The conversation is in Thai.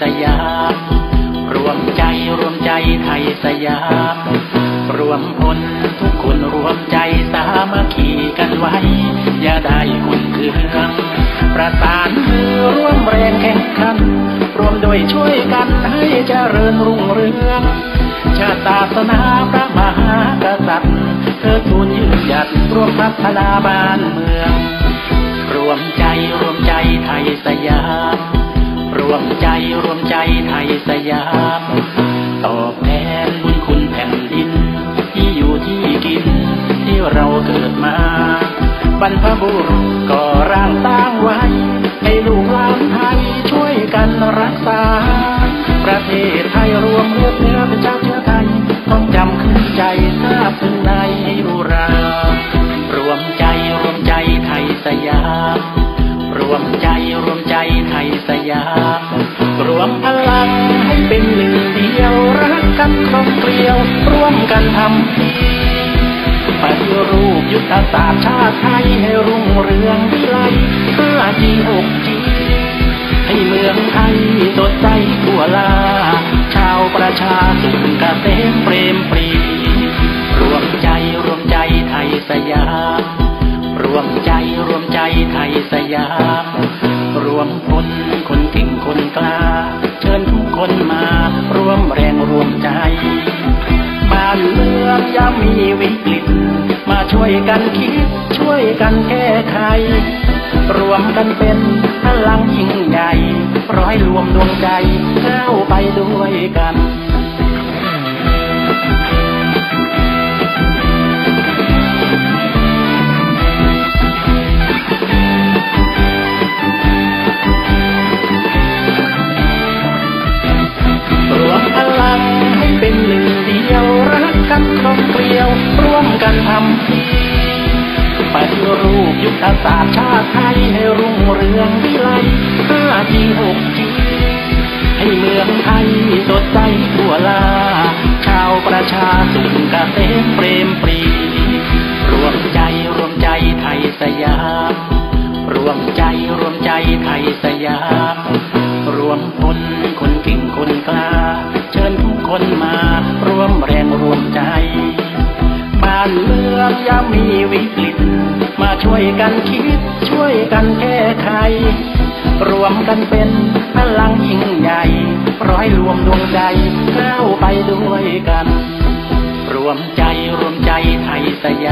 สยาม รวมใจรวมใจไทยสยาม รวมพลทุกคนรวมใจสามัคคีกันไว้ อย่าได้คุณเคืองประสานมือร่วมแรงแข่งขัน รวมโดยช่วยกันให้เจริญรุ่งเรือง ชาติศาสนาพระมหากษัตริย์เธอทูลยืนหยัดรวมพัฒนาบ้านเมือง รวมใจ ยาม ตอบแทนบุญคุณแผ่นดิน ที่อยู่ที่กิน ที่เราเกิดมา บรรพบุรุษก่อร่างสร้างไว้ ให้ลูกหลานไทยช่วยกันรักษา ประเทศไทยรวมเลือดเนื้อเป็นชาติเชื้อไทย ต้องจำขึ้นใจทราบถึงในอุรารวมใจรวมใจไทยสยามรวมใจรวมใจไทยสยามรวมพลัง เป็นหนึ่งเดียวรักกันครองเกลียว ร่วมกันทำดีปฏิรูปยุทธศาสตร์ชาติไทยให้รุ่งเรืองวิไลห้าจีหกจีให้เมืองไทยสดใสทั่วลา ชาวประชาสุขเกษมเปรมปรีรวมใจรวมใจไทยสยามรวมใจรวมใจไทยสยาม รวมพลคน คนมา ร่วมแรงรวมใจ บ้านเมืองย่ามีวิกฤต มาช่วยกันคิด ช่วยกันแก้ไข รวมกันเป็นพลังยิ่งใหญ่ ร้อยรวมดวงใจก้าวไปด้วยกันร กันครองเกลียว ร่วมกันทำทีปฏิรูปยุทธศาสตร์ชาติไทยให้รุ่งเรืองวิไลห้าจีหกจีให้เมืองไทยสดใสทั่วลา ชาวประชาสุขเกษมเปรมปรีรวมใจรวมใจไทยสยาม รวมใจรวมใจไทยสยาม รวมพลคนเก่งคนกล้า เชิญทุกคนมา ย่ามีวิกฤต มาช่วยกันคิด ช่วยกันแก้ไข รวมกันเป็นพลังยิ่งใหญ่ ร้อยรวมดวงใจก้าวไปด้วยกัน รวมใจรวมใจไทยสยาม